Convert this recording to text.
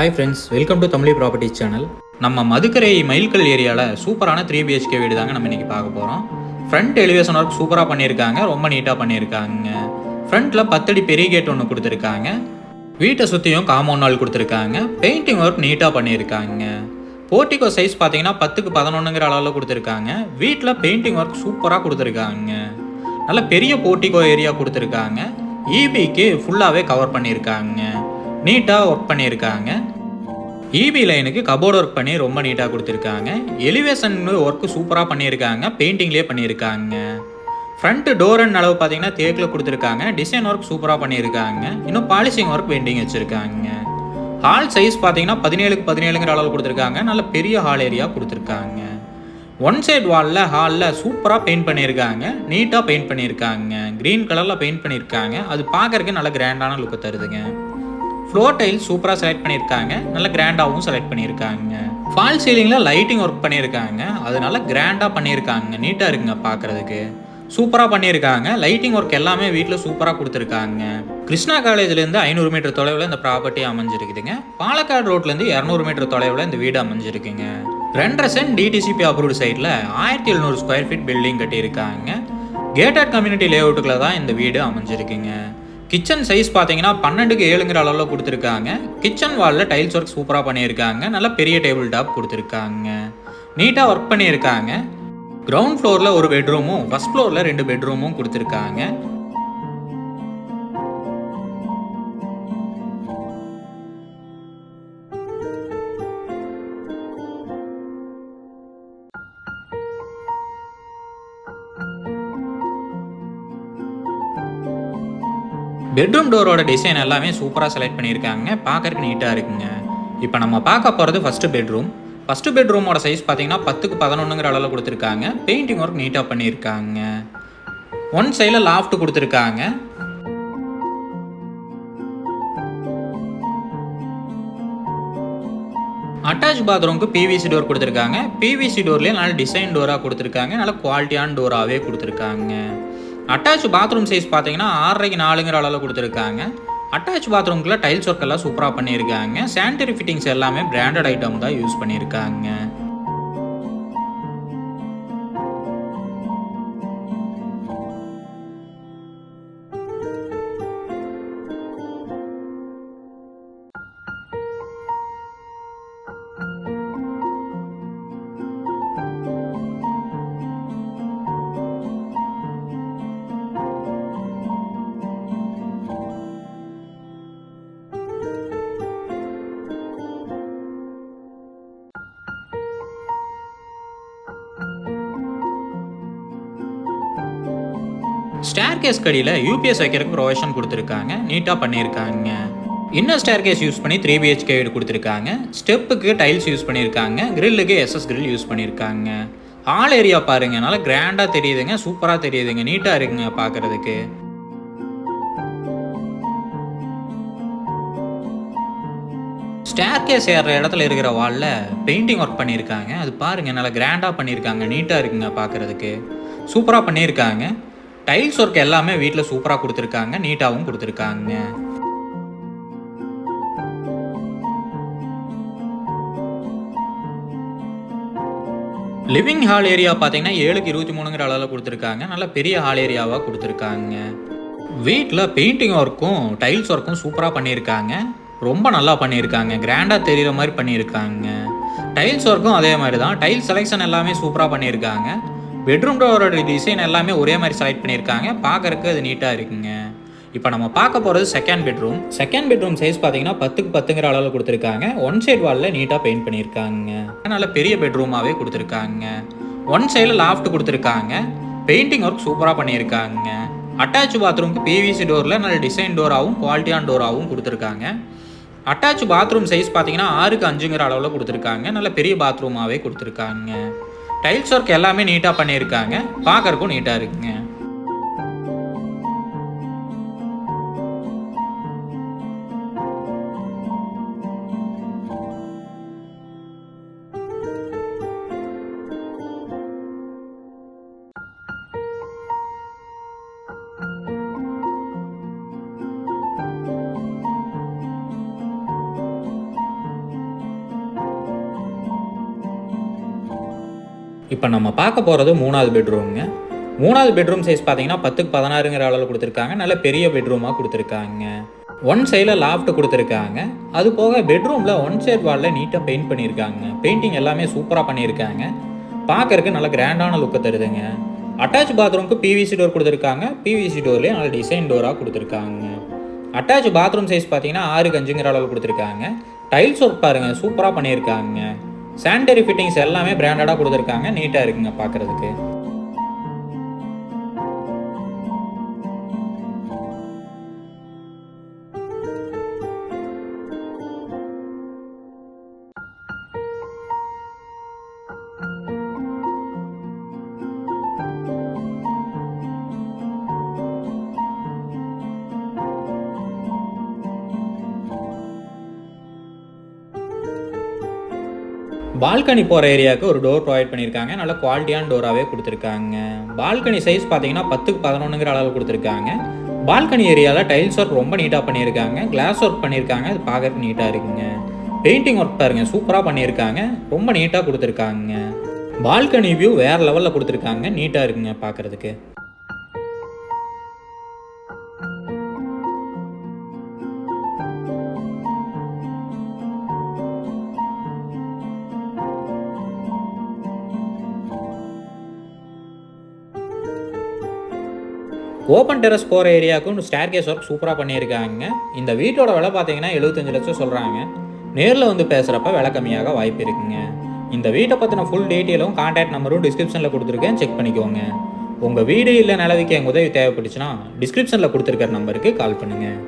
Hi friends welcome to Tamizhi properties channel நம்ம மதுக்கரை மயில்கல் ஏரியாவில் சூப்பரான த்ரீ பிஹெச்கே வீடு தாங்க நம்ம இன்னைக்கு பார்க்க போகிறோம் ஃப்ரண்ட் எலிவேஷன் ஒர்க் சூப்பராக பண்ணியிருக்காங்க ரொம்ப நீட்டாக பண்ணியிருக்காங்க. ஃப்ரண்ட்டில் பத்தடி பெரிய கேட் ஒன்று கொடுத்துருக்காங்க. வீட்டை சுற்றியும் காம்பவுண்ட் நாள் கொடுத்துருக்காங்க. பெயிண்டிங் ஒர்க் நீட்டாக பண்ணியிருக்காங்க. போர்ட்டிகோ சைஸ் பார்த்தீங்கன்னா பத்துக்கு பதினொன்றுங்கிற அளவில் கொடுத்துருக்காங்க. வீட்டில் பெயிண்டிங் ஒர்க் சூப்பராக கொடுத்துருக்காங்க. நல்ல பெரிய போர்ட்டிகோ ஏரியா கொடுத்துருக்காங்க. இபிக்கு ஃபுல்லாகவே கவர் பண்ணியிருக்காங்க. நீட்டாக ஒர்க் பண்ணியிருக்காங்க. இபி லைனுக்கு கபோர்டு ஒர்க் பண்ணி ரொம்ப நீட்டாக கொடுத்துருக்காங்க. எலிவேஷன் ஒர்க்கு சூப்பராக பண்ணியிருக்காங்க. பெயிண்டிங்லேயே பண்ணியிருக்காங்க. ஃப்ரண்ட் டோர் அண்ட் அளவு பார்த்தீங்கன்னா தேக்கில் கொடுத்துருக்காங்க. டிசைன் ஒர்க் சூப்பராக பண்ணியிருக்காங்க. இன்னும் பாலிசிங் ஒர்க் பெயிண்டிங் வச்சுருக்காங்க. ஹால் சைஸ் பார்த்தீங்கன்னா பதினேழுக்கு பதினேழுங்கிற அளவு கொடுத்துருக்காங்க. நல்ல பெரிய ஹால் ஏரியா கொடுத்துருக்காங்க. ஒன் சைடு வாலில் ஹாலில் சூப்பராக பெயிண்ட் பண்ணியிருக்காங்க. நீட்டாக பெயிண்ட் பண்ணியிருக்காங்க. க்ரீன் கலரில் பெயிண்ட் பண்ணியிருக்காங்க. அது பார்க்கறதுக்கு நல்ல கிராண்டான லுக்கு தருதுங்க. ஃப்ளோர் டைல் சூப்பராக செலக்ட் பண்ணியிருக்காங்க. நல்ல கிராண்டாகவும் செலக்ட் பண்ணியிருக்காங்க. ஃபால் சீலிங்கில் லைட்டிங் ஒர்க் பண்ணியிருக்காங்க. அது நல்லா கிராண்டாக பண்ணியிருக்காங்க. நீட்டாக இருக்குங்க பார்க்குறதுக்கு சூப்பராக பண்ணியிருக்காங்க. லைட்டிங் ஒர்க் எல்லாமே வீட்டில் சூப்பராக கொடுத்துருக்காங்க. கிருஷ்ணா காலேஜ்லேருந்து ஐநூறு மீட்டர் தொலைவில் இந்த ப்ராப்பர்ட்டி அமைஞ்சிருக்குதுங்க. பாலக்காடு ரோட்லேருந்து இரநூறு மீட்டர் தொலைவில் இந்த வீடு அமைஞ்சிருக்குங்க. ரெண்டரை சென்ட் டிடிசிபி அப்ரூவ்டு சைட்டில் ஆயிரத்தி எழுநூறு ஸ்கொயர் ஃபீட் பில்டிங் கட்டியிருக்காங்க. கேட்டட் கம்யூனிட்டி லேஅவுட்டுக்குள்ள தான் இந்த வீடு அமைஞ்சிருக்குங்க. கிச்சன் சைஸ் பார்த்தீங்கன்னா பன்னெண்டுக்கு ஏழுங்கிற அளவில் கொடுத்துருக்காங்க. கிச்சன் வாலில் டைல்ஸ் ஒர்க் சூப்பராக பண்ணியிருக்காங்க. நல்ல பெரிய டேபிள் டாப் கொடுத்துருக்காங்க. நீட்டாக ஒர்க் பண்ணியிருக்காங்க. கிரவுண்ட் ஃப்ளோரில் ஒரு பெட்ரூமும் ஃபஸ்ட் ஃப்ளோரில் ரெண்டு பெட்ரூமும் கொடுத்துருக்காங்க. பெட்ரூம் டோரோட டிசைன் எல்லாமே சூப்பராக செலக்ட் பண்ணியிருக்காங்க. பார்க்கறதுக்கு நீட்டாக இருக்குங்க. இப்போ நம்ம பார்க்க போகிறது ஃபஸ்ட்டு பெட்ரூம் ஃபஸ்ட்டு பெட்ரூமோட சைஸ் பார்த்தீங்கன்னா பத்துக்கு பதினொன்றுங்கிற அளவில் கொடுத்துருக்காங்க. பெயிண்டிங் ஒர்க் நீட்டாக பண்ணியிருக்காங்க. ஒன் சைடில் லாஃப்ட் கொடுத்துருக்காங்க. அட்டாச் பாத்ரூமுக்கு பிவிசி டோர் கொடுத்துருக்காங்க. பிவிசி டோர்லேயே நல்ல டிசைன் டோராக கொடுத்துருக்காங்க. நல்ல குவாலிட்டியான டோராகவே கொடுத்துருக்காங்க. அட்டாச் பாத்ரூம் சைஸ் பார்த்தீங்கன்னா ஆறரைக்கு நாலுங்கிற அளவில் கொடுத்துருக்காங்க. அட்டாச் பாத்ரூம்குள்ளே டைல்ஸ் ஒர்க் எல்லாம் சூப்பராக பண்ணியிருக்காங்க. சானிட்டரி ஃபிட்டிங்ஸ் எல்லாமே பிராண்டட் ஐட்டம் தான் யூஸ் பண்ணியிருக்காங்க. ஸ்டேர் கேஸ் கடியில் யூபிஎஸ் வைக்கிறதுக்கு ப்ரொவிஷன் கொடுத்துருக்காங்க. நீட்டாக பண்ணியிருக்காங்க. இன்னர் ஸ்டேர் கேஸ் யூஸ் பண்ணி த்ரீ பிஹெச்கே வீடு கொடுத்துருக்காங்க. ஸ்டெப்புக்கு டைல்ஸ் யூஸ் பண்ணியிருக்காங்க. கிரில்லுக்கு எஸ்எஸ் கிரில் யூஸ் பண்ணியிருக்காங்க. ஆல் ஏரியா பாருங்க. நல்லா கிராண்டாக தெரியுதுங்க. சூப்பராக தெரியுதுங்க. நீட்டாக இருக்குங்க பார்க்குறதுக்கு ஸ்டேர் கேஸ் ஏறுற இடத்துல இருக்கிற வாலில் பெயிண்டிங் ஒர்க் பண்ணியிருக்காங்க. அது பாருங்க. நல்லா கிராண்டாக பண்ணியிருக்காங்க. நீட்டாக இருக்குங்க பார்க்குறதுக்கு சூப்பராக பண்ணியிருக்காங்க. டைல்ஸ் ஒர்க் எல்லாமே வீட்டில் சூப்பராக கொடுத்துருக்காங்க நீட்டாகவும் கொடுத்துருக்காங்க. லிவிங் ஹால் ஏரியா பார்த்தீங்கன்னா ஏழுக்கு இருபத்தி மூணுங்கிற அளவில் கொடுத்துருக்காங்க. நல்ல பெரிய ஹால் ஏரியாவாக கொடுத்துருக்காங்க. வீட்டில் பெயிண்டிங் ஒர்க்கும் டைல்ஸ் ஒர்க்கும் சூப்பராக பண்ணியிருக்காங்க. ரொம்ப நல்லா பண்ணியிருக்காங்க. கிராண்டாக தெரிகிற மாதிரி பண்ணியிருக்காங்க. டைல்ஸ் ஒர்க்கும் அதே மாதிரி தான் டைல்ஸ் செலெக்ஷன் எல்லாமே சூப்பராக பண்ணியிருக்காங்க. பெட்ரூம் டோரோட டிசைன் எல்லாமே ஒரே மாதிரி செலக்ட் பண்ணியிருக்காங்க. பார்க்கறதுக்கு அது நீட்டாக இருக்குங்க. இப்போ நம்ம பார்க்க போகிறது second bedroom second bedroom size பார்த்தீங்கன்னா பத்துக்கு பத்துங்கிற அளவில் கொடுத்துருக்காங்க. ஒன் சைடு வாலில் நீட்டாக பெயிண்ட் பண்ணியிருக்காங்க. நல்ல பெரிய பெட்ரூமாகவே கொடுத்துருக்காங்க. ஒன் சைடில் லாஃப்ட் கொடுத்துருக்காங்க. பெயிண்டிங் ஒர்க் சூப்பராக பண்ணியிருக்காங்க. அட்டாச் பாத்ரூம்க்கு பிவிசி டோரில் நல்ல டிசைன் டோராகவும் குவாலிட்டியான டோராகவும் கொடுத்துருக்காங்க. அட்டாச் பாத்ரூம் சைஸ் பார்த்தீங்கன்னா ஆறுக்கு அஞ்சுங்கிற அளவில் கொடுத்துருக்காங்க. நல்ல பெரிய பாத்ரூமாகவே கொடுத்துருக்காங்க. டைல்ஸ் ஒர்க் எல்லாமே நீட்டாக பண்ணியிருக்காங்க. பார்க்கறக்கும் நீட்டாக இருக்குங்க. இப்போ நம்ம பார்க்க போகிறது மூணாவது பெட்ரூம்ங்க மூணாவது பெட்ரூம் சைஸ் பார்த்தீங்கன்னா பத்துக்கு பதினாறுங்கிற அளவில் கொடுத்துருக்காங்க. நல்ல பெரிய பெட்ரூமாக கொடுத்துருக்காங்க. ஒன் சைடில் லாஃப்ட் கொடுத்துருக்காங்க. அது போக பெட்ரூமில் ஒன் சைட் வாலில் நீட்டாக பெயிண்ட் பண்ணியிருக்காங்க. பெயிண்டிங் எல்லாமே சூப்பராக பண்ணியிருக்காங்க. பார்க்கறதுக்கு நல்ல கிராண்டான லுக்கை தருதுங்க. அட்டாச் பாத்ரூம்க்கு பிவிசி டோர் கொடுத்துருக்காங்க. பிவிசி டோர்லேயே நல்ல டிசைன் டோராக கொடுத்துருக்காங்க. அட்டாச் பாத்ரூம் சைஸ் பார்த்தீங்கன்னா ஆறுக்கு அஞ்சுங்கிற அளவு கொடுத்துருக்காங்க. டைல்ஸ் ஒர்க் பாருங்க சூப்பராக பண்ணியிருக்காங்க. சானிடரி ஃபிட்டிங்ஸ் எல்லாமே பிராண்டடாக கொடுத்துருக்காங்க. நீட்டாக இருக்குங்க பார்க்குறதுக்கு பால்கனி போகிற ஏரியாவுக்கு ஒரு டோர் ப்ரொவைட் பண்ணியிருக்காங்க. நல்ல குவாலிட்டியான டோராகவே கொடுத்துருக்காங்க. பால்கனி சைஸ் பார்த்தீங்கன்னா பத்துக்கு பதினொன்றுங்கிற அளவு கொடுத்துருக்காங்க. பால்கனி ஏரியாவில் டைல்ஸ் ஒர்க் ரொம்ப நீட்டாக பண்ணியிருக்காங்க. கிளாஸ் ஒர்க் பண்ணியிருக்காங்க. அது பார்க்கறதுக்கு நீட்டாக இருக்குங்க. பெயிண்டிங் ஒர்க் பாருங்க சூப்பராக பண்ணியிருக்காங்க. ரொம்ப நீட்டாக கொடுத்துருக்காங்க. பால்கனி வியூ வேறு லெவலில் கொடுத்துருக்காங்க. நீட்டாக இருக்குங்க பார்க்குறதுக்கு ஓப்பன் டெரஸ் போகிற ஏரியாவுக்கும் ஸ்டேர் கேஸ் ஒர்க் சூப்பராக பண்ணியிருக்காங்க. இந்த வீட்டோட விலை பார்த்தீங்கன்னா எழுபத்தஞ்சு லட்சம் சொல்கிறாங்க நேரில் வந்து பேசுகிறப்ப விலை கம்மியாக வாய்ப்பு இருக்குங்க. இந்த வீட்டை பற்றின ஃபுல் டீட்டெயிலும் கான்டாக்ட் நம்பரும் டிஸ்கிரிப்ஷனில் கொடுத்துருக்கேன். செக் பண்ணிக்கோங்க. உங்கள் வீடு இல்லை நிலவிக்கு எங்கள் உதவி தேவைப்பட்டுச்சுன்னா டிஸ்கிரிப்ஷனில் கொடுத்துருக்கிற நம்பருக்கு கால் பண்ணுங்கள்